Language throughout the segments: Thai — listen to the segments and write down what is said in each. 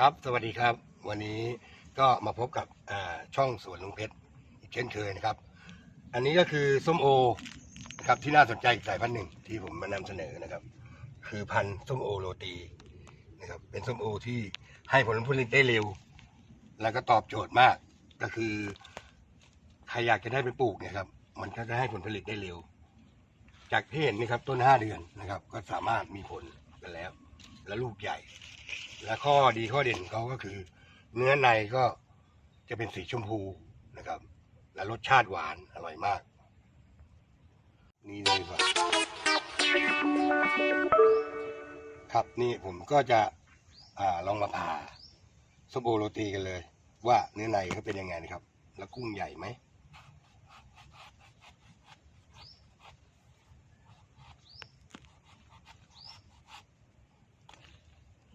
ครับ สวัสดีครับ วันนี้ก็มาพบกับช่องสวนลุงเพชรอีกเช่นเคยนะครับ อันนี้ก็คือส้มโอนะครับที่น่าสนใจอีกสายพันธุ์หนึ่งที่ผมมานำเสนอนะครับ คือพันธุ์ส้มโอโรตีนะครับ เป็นส้มโอที่ให้ผลผลิตได้เร็ว แล้วก็ตอบโจทย์มากก็คือใครอยากจะได้ไปปลูกเนี่ยครับ มันก็จะให้ผลผลิตได้เร็ว จากที่เห็นนี่ครับต้นห้าเดือนนะครับ ก็สามารถมีผลกันแล้ว และลูกใหญ่ และข้อดีข้อเด่นของเขาก็คือ เนื้อในก็จะเป็นสีชมพูนะครับ และรสชาติหวานอร่อยมาก นี่เลยครับครับนี่ผมก็จะอ่าลองมาผ่าส้มโอโรตีกันเลย ว่าเนื้อในเขาเป็นยังไงนะครับ แล้วกุ้งใหญ่ไหม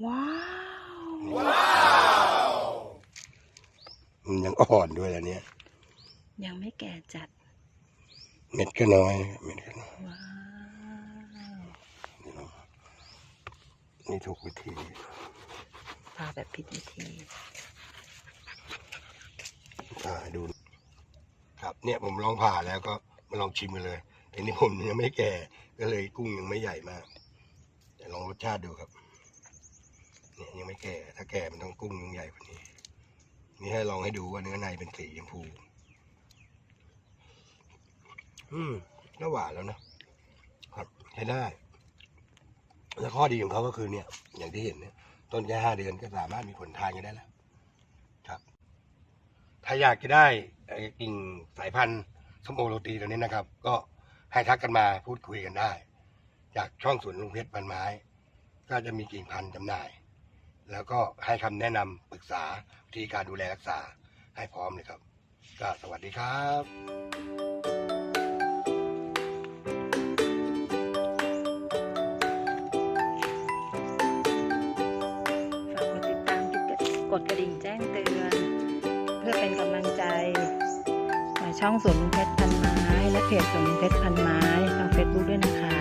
ว้าว มัน ยังอ่อนด้วยอันเนี้ย ยังไม่แก่จัด เม็ดก็น้อย เม็ดก็น้อยว้าวนี่เนาะนี่ถูกวิธีพาแบบผิดวิธีอ่าดู ครับ เนี่ยผมลองผ่าแล้วก็มาลองชิมกันเลยแต่นี่ผมยังไม่แก่ ก็เลยกุ้งยังไม่ใหญ่มากแต่ลองรสชาติดูครับ เนี่ยยังไม่แก่ ถ้าแก่มันต้องกุ้งยังใหญ่กว่านี้ นี่ให้ลองให้ดูว่าเนื้อในเป็นสีชมพู อืมก็หวานแล้วนะครับใช้ได้ แล้วข้อดีของเขาก็คือเนี่ย อย่างที่เห็นเนี่ย ต้นแค่ห้าเดือนก็สามารถมีผลทานกันได้แล้ว ครับ ถ้าอยากจะได้กิ่งสายพันธุ์ส้มโอโรตีตัวนี้นะครับ ก็ให้ทักกันมาพูดคุยกันได้ จากช่องสวนลุงเพชรพันไม้ ก็จะมีกิ่งพันธุ์จำหน่าย แล้วก็ให้คำแนะนำปรึกษาวิธีการดูแลรักษาให้พร้อมเลยครับ ก็สวัสดีครับฝากกดติดตามกดกระดิ่งแจ้งเตือน เพื่อเป็นกำลังใจช่องสวนลุงเพชรพันไม้ และเพจสวนลุงเพชรพันไม้ทางเฟสบุ๊กด้วยนะคะ